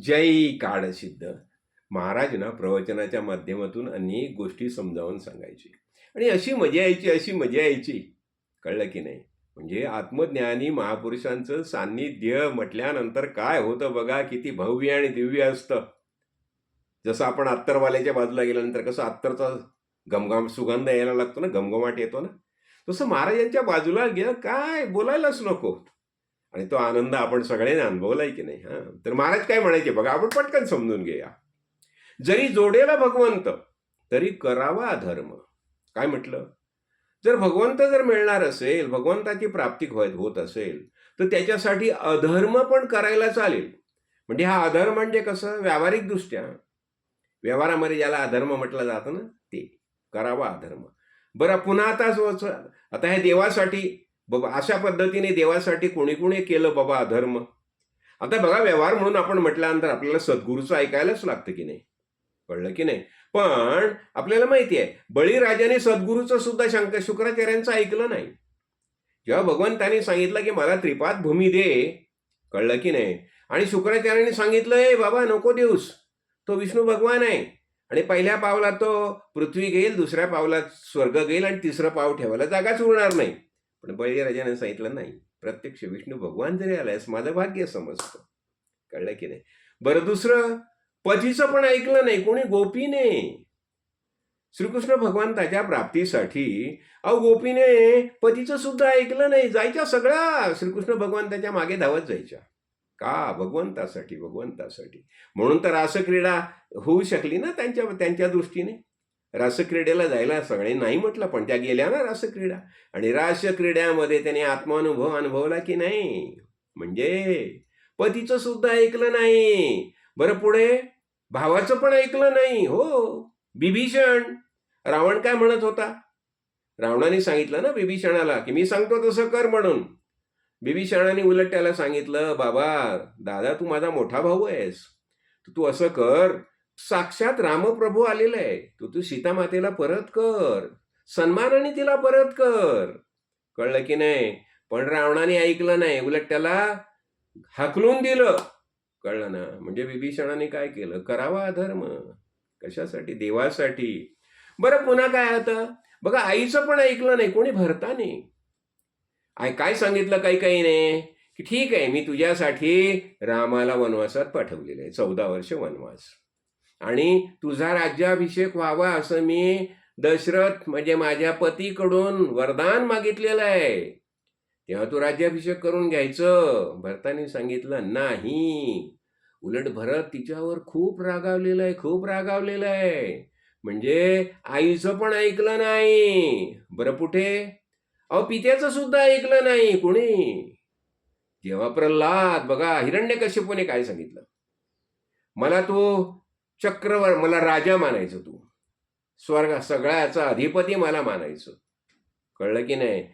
जय काळसिद्ध महाराज ना प्रवचनाच्या माध्यमातून अनेक गोष्टी समजावून सांगायचे. आणि अशी मजा यायची अशी मजा यायची. कळलं की नाही? म्हणजे आत्मज्ञानी महापुरुषांचं सान्निध्य म्हटल्यानंतर काय होतं बघा किती भव्य आणि दिव्य असतं. जसं आपण अत्तरवाल्याच्या बाजूला गेल्यानंतर कसं अत्तरचा गमगम सुगंध यायला लागतो ना गमगमाट येतो ना. तसं महाराजांच्या बाजूला गेलं काय? बोलायलाच नको. आणि तो आनंद आपण सगळ्यांनी अनुभवलाय की नाही हा? तर महाराज काय म्हणायचे? बघा आपण पटकन समजून घेऊया. जरी जोडेला भगवंत तरी करावा अधर्म काय म्हटलं? जर भगवंत जर मिळणार असेल भगवंताची प्राप्ती होत होत असेल तर त्याच्यासाठी अधर्म पण करायला चालेल. म्हणजे हा अधर्म म्हणजे कसं? व्यावहारिक दृष्ट्या व्यवहारामध्ये ज्याला अधर्म म्हटलं जातं ना ते. करावा अधर्म. बरं पुन्हा आता आता हे देवासाठी बाबा अशा पद्धतीने देवासाठी कोणी कोणी केलं बाबा अधर्म. आता बघा व्यवहार म्हणून आपण म्हटल्यानंतर आपल्याला सद्गुरूचं ऐकायलाच लागतं की नाही? कळलं की नाही? पण आपल्याला माहिती आहे बळीराजाने सद्गुरूचं सुद्धा शंकर शुक्राचार्यांचं ऐकलं नाही. जेव्हा भगवंताने सांगितलं की मला त्रिपाद भूमी दे कळलं की नाही? आणि शुक्राचार्याने सांगितलं ए बाबा नको देऊस. तो विष्णू भगवान आहे. आणि पहिल्या पावला तो पृथ्वी घेईल दुसऱ्या पावलात स्वर्ग घेईल आणि तिसरं पाव ठेवायला जागाच उरणार नाही. पण बळीराजाने सांगितलं नाही. प्रत्यक्ष विष्णू भगवान जरी आलायस माझं भाग्य समजतं. कळलं की नाही? बरं दुसरं पतीचं पण ऐकलं नाही. कोणी? गोपीने. श्रीकृष्ण भगवंताच्या प्राप्तीसाठी अहो गोपीने पतीचं सुद्धा ऐकलं नाही. जायच्या सगळ्या. श्रीकृष्ण भगवंताच्या मागे धावत जायच्या. का? भगवंतासाठी भगवंतासाठी. म्हणून तर रासक्रीडा होऊ शकली ना त्यांच्या त्यांच्या दृष्टीने? रासक्रीडेला जायला सगळे नाही म्हटलं पण त्या गेल्या ना रासक्रीडा. आणि रासक्रीड्यामध्ये त्याने आत्मानुभव अनुभवला की नाही? म्हणजे पतीचं सुद्धा ऐकलं नाही. बरं पुढे भावाचं पण ऐकलं नाही. हो बिभीषण. रावण काय म्हणत होता? रावणाने सांगितलं ना बिभीषणाला की मी सांगतो तसं कर म्हणून. बिभीषणाने उलट त्याला सांगितलं बाबा दादा तू माझा मोठा भाऊ आहेस. तू असं कर साक्षात रामप्रभू आलेला आहे. तू तू सीतामातेला परत कर. सन्मानाने तिला परत कर. कळलं की नाही? पण रावणाने ऐकलं नाही. उलट त्याला हाकलून दिलं. कळलं ना? म्हणजे विभीषणाने काय केलं? करावा अधर्म. कशासाठी? देवासाठी. बरं पुन्हा काय आता? बघा आईचं पण ऐकलं नाही. कोणी भरताने? आय काय सांगितलं काही काही नाही की ठीक आहे मी तुझ्यासाठी रामाला वनवासात पाठवलेलं आहे. चौदा वर्ष वनवास. आणि तुझा राज्याभिषेक व्हावा असं मी दशरथ म्हणजे माझ्या पतीकडून वरदान मागितलेलं आहे. तेव्हा तू राज्याभिषेक करून घ्यायचं. भरताने सांगितलं नाही. उलट भरत तिच्यावर खूप रागावलेला आहे खूप रागावलेलं आहे. म्हणजे आईचं पण ऐकलं नाही. बरं कुठे अहो पित्याचं सुद्धा ऐकलं नाही कुणी. जेव्हा प्रल्हाद बघा हिरण्य हिरण्यकश्यपूने काय सांगितलं? मला तो चक्रवर मला राजा मानायचं तू. स्वर्ग सगळ्याचा अधिपती मला मानायचं. कळलं की नाही?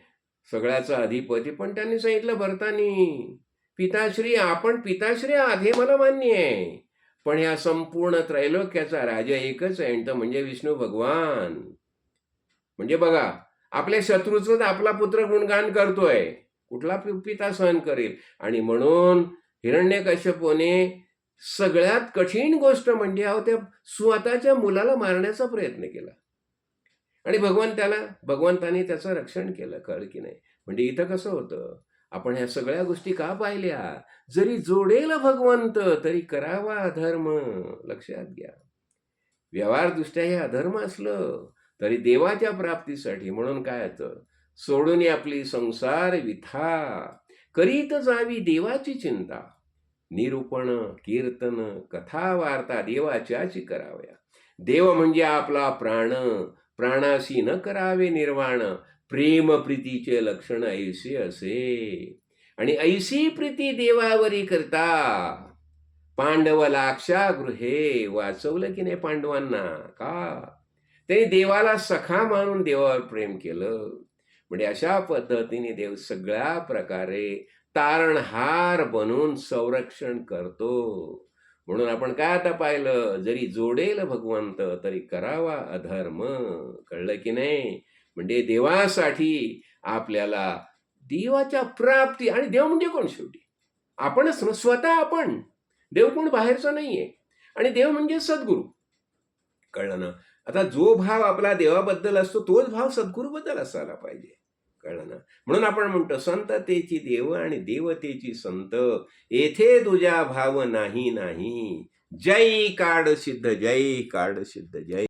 सगळ्याचा अधिपती पण त्यांनी सांगितलं भरतानी. पिताश्री आपण पिताश्री आहात हे मला मान्य आहे. पण ह्या संपूर्ण त्रैलोक्याचा राजा एकच आहे आणि तो म्हणजे विष्णू भगवान. म्हणजे बघा आपल्या शत्रूचंच आपला पुत्र गुणगान करतोय. कुठला पिता सहन करेल? आणि म्हणून हिरण्यकश्यपूने सगळ्यात कठीण गोष्ट म्हणजे अहो त्या स्वतःच्या मुलाला मारण्याचा प्रयत्न केला. आणि भगवान त्याला भगवंताने त्याचं रक्षण केलं कळ की नाही. म्हणजे इथं कसं होतं आपण ह्या सगळ्या गोष्टी का पाहिल्या? जरी जोडेल भगवंत तरी करावा अधर्म. लक्षात घ्या. व्यवहारदृष्ट्या हे अधर्म असलं तरी देवाच्या प्राप्तीसाठी म्हणून काय येतं सोडून आपली संसार विथा. करीत जावी देवाची चिंता. निरूपण कीर्तन कथा वार्ता देवाच्याच कराव्या. देव म्हणजे आपला प्राण प्राणाशी न करावे निर्वाण प्रेम प्रीतीचे लक्षण ऐसे असे. आणि ऐसी प्रीती देवावरी करता. पांडव लाक्षा गृहे वाचवलं की नाही पांडवांना? का? त्यांनी देवाला सखा मानून देवावर प्रेम केलं. म्हणजे अशा पद्धतीने देव सगळ्या प्रकारे तारणहार बनून संरक्षण करतो. म्हणून आपण काय आता पाहिलं? जरी जोडेल भगवंत तरी करावा अधर्म. कळलं की नाही? म्हणजे देवासाठी आपल्याला देवाच्या प्राप्ती आणि देव म्हणजे कोण शेवटी? आपणच स्वतः आपण. देव कोण बाहेरचा नाहीये. आणि देव म्हणजे सद्गुरू. कळलं ना? आता जो भाव आपला देवाबद्दल असतो तोच भाव सद्गुरूबद्दल असायला पाहिजे. कळलं ना म्हणून आपण म्हणतो संततेची देव आणि देवतेची संत येथे तुझ्या भाव नाही नाही. जय काड सिद्ध जय काड सिद्ध जय